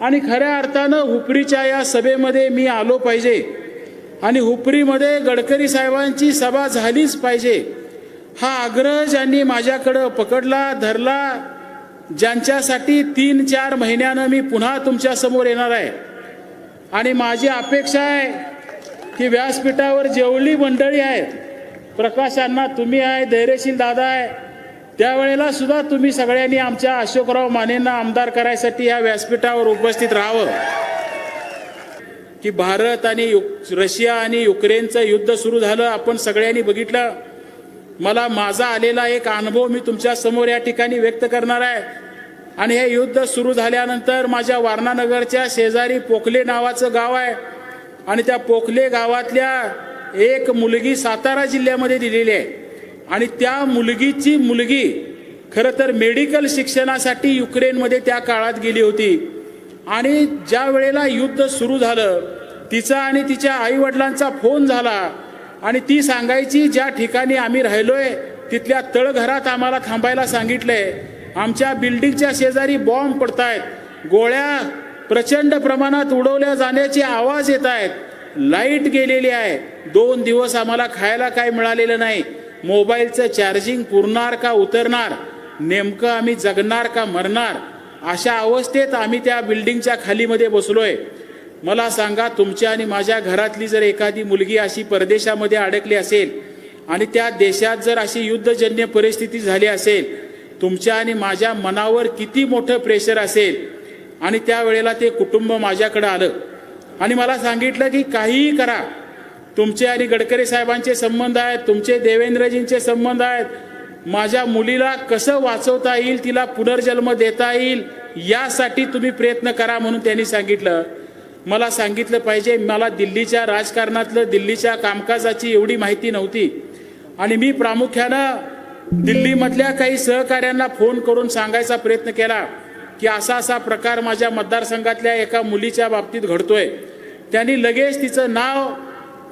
आणि खऱ्या अर्थानं हुपरीच्या या सभेमध्ये मी आलो पाहिजे. आणि हुपरीमध्ये गडकरी साहेबांची सभा झालीच पाहिजे. हा आग्रह ज्यांनी माझ्याकडं पकडला धरला ज्यांच्यासाठी तीन चार महिन्यानं मी पुन्हा तुमच्यासमोर येणार आहे. आणि माझी अपेक्षा आहे की व्यासपीठावर जेवढी मंडळी आहेत प्रकाशांना तुम्ही आहे धैर्यशील दादा आहे त्यावेळेला सुद्धा तुम्ही सगळ्यांनी आमच्या अशोकराव मानेंना आमदार करायसाठी या व्यासपीठावर उपस्थित राहावं. की भारत आणि यु रशिया आणि युक्रेनचं युद्ध सुरू झालं आपण सगळ्यांनी बघितलं. मला माझा आलेला एक अनुभव मी तुमच्यासमोर या ठिकाणी व्यक्त करणार आहे. आणि हे युद्ध सुरू झाल्यानंतर माझ्या वारणानगरच्या शेजारी पोखले नावाचं गाव आहे. आणि त्या पोखले गावातल्या एक मुलगी सातारा जिल्ह्यामध्ये दिलेली आहे. आणि त्या मुलगीची मुलगी खरं तर मेडिकल शिक्षणासाठी युक्रेनमध्ये त्या काळात गेली होती. आणि ज्या वेळेला युद्ध सुरू झालं तिचा आणि तिच्या आईवडिलांचा फोन झाला आणि ती सांगायची ज्या ठिकाणी आम्ही राहिलोय तिथल्या तळघरात आम्हाला थांबायला सांगितलंय आमच्या बिल्डिंगच्या शेजारी बॉम्ब पडतायत. गोळ्या प्रचंड प्रमाणात उडवल्या जाण्याचे आवाज येत आहेत लाइट गेलेली आहे. दोन दिवस आम्हाला खायला काय मिळालेलं नाही. मोबाईलचं चार्जिंग पुरणार का उतरणार? नेमकं आम्ही जगणार का मरणार? अशा अवस्थेत आम्ही त्या बिल्डिंगच्या खालीमध्ये बसलोय. मला सांगा तुमच्या आणि माझ्या घरातली जर एखादी मुलगी अशी परदेशामध्ये अडकली असेल आणि त्या देशात जर अशी युद्धजन्य परिस्थिती झाली असेल तुमच्या आणि माझ्या मनावर किती मोठं प्रेशर असेल? आणि त्यावेळेला ते कुटुंब माझ्याकडं आलं. आणि मला सांगितलं की काहीही करा. तुमचे आणि गडकरी साहेबांचे संबंध आहेत तुमचे देवेंद्रजींचे संबंध आहेत. माझ्या मुलीला कसं वाचवता येईल तिला पुनर्जन्म देता येईल यासाठी तुम्ही प्रयत्न करा म्हणून त्यांनी सांगितलं. मला सांगितलं पाहिजे मला दिल्लीच्या राजकारणातलं दिल्लीच्या कामकाजाची एवढी माहिती नव्हती. आणि मी प्रामुख्यानं दिल्लीमधल्या काही सहकाऱ्यांना फोन करून सांगायचा प्रयत्न केला की असा असा प्रकार माझ्या मतदारसंघातल्या एका मुलीच्या बाबतीत घडतोय. त्यांनी लगेच तिचं नाव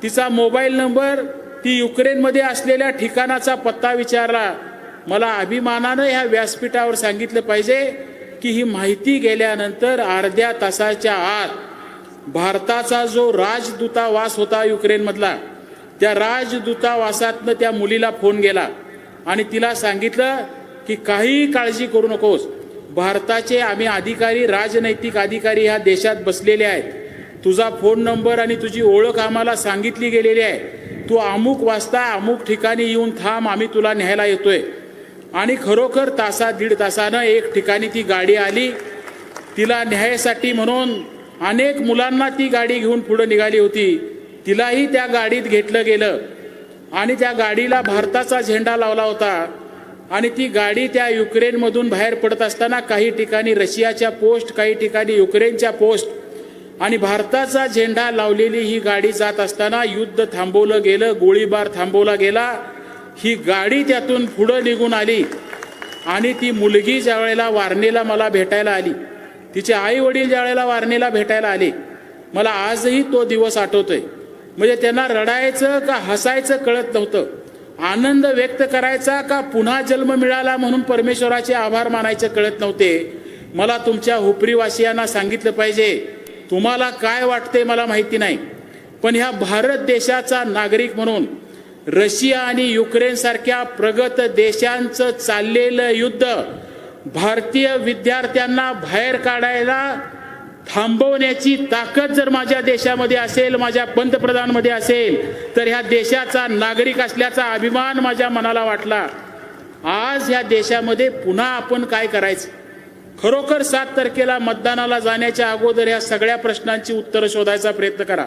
तिचा मोबाईल नंबर ती युक्रेनमध्ये असलेल्या ठिकाणाचा पत्ता विचारला. मला अभिमानानं ह्या व्यासपीठावर सांगितलं पाहिजे की ही माहिती गेल्यानंतर अर्ध्या तासाच्या आत भारताचा जो राजदूतावास होता युक्रेनमधला त्या राजदूतावासातनं त्या मुलीला फोन गेला आणि तिला सांगितलं की काही काळजी करू नकोस. भारताचे आम्ही अधिकारी राजनैतिक अधिकारी ह्या देशात बसलेले आहेत. तुझा फोन नंबर आणि तुझी ओळख आम्हाला सांगितली गेलेली आहे. तू अमुक वाजता अमुक ठिकाणी येऊन थांब आम्ही तुला न्यायला येतोय. आणि खरोखर तासा दीड तासानं एक ठिकाणी ती गाडी आली. तिला न्यायासाठी म्हणून अनेक मुलांना ती गाडी घेऊन पुढं निघाली होती. तिलाही त्या गाडीत घेतलं गेलं. आणि त्या गाडीला भारताचा झेंडा लावला होता. आणि ती गाडी त्या युक्रेनमधून बाहेर पडत असताना काही ठिकाणी रशियाच्या पोस्ट काही ठिकाणी युक्रेनच्या पोस्ट आणि भारताचा झेंडा लावलेली ही गाडी जात असताना युद्ध थांबवलं गेलं गोळीबार थांबवला गेला. ही गाडी त्यातून पुढं निघून आली. आणि ती मुलगी ज्या वेळेला वारणेला मला भेटायला आली तिचे आई वडील ज्या वेळेला वारणेला भेटायला आले मला आजही तो दिवस आठवतोय. म्हणजे त्यांना रडायचं का हसायचं कळत नव्हतं. आनंद व्यक्त करायचा का पुन्हा जन्म मिळाला म्हणून परमेश्वराचे आभार मानायचे कळत नव्हते. मला तुमच्या हुपरीवासियांना सांगितलं पाहिजे. तुम्हाला काय वाटते मला माहिती नाही. पण ह्या भारत देशाचा नागरिक म्हणून रशिया आणि युक्रेनसारख्या प्रगत देशांचं चाललेलं युद्ध भारतीय विद्यार्थ्यांना बाहेर काढायला थांबवण्याची ताकद जर माझ्या देशामध्ये असेल माझ्या पंतप्रधानमध्ये असेल तर ह्या देशाचा नागरिक असल्याचा अभिमान माझ्या मनाला वाटला. आज ह्या देशामध्ये पुन्हा आपण काय करायचं? खरोखर सात तारखेला मतदानाला जाण्याच्या अगोदर ह्या सगळ्या प्रश्नांची उत्तरं शोधायचा प्रयत्न करा.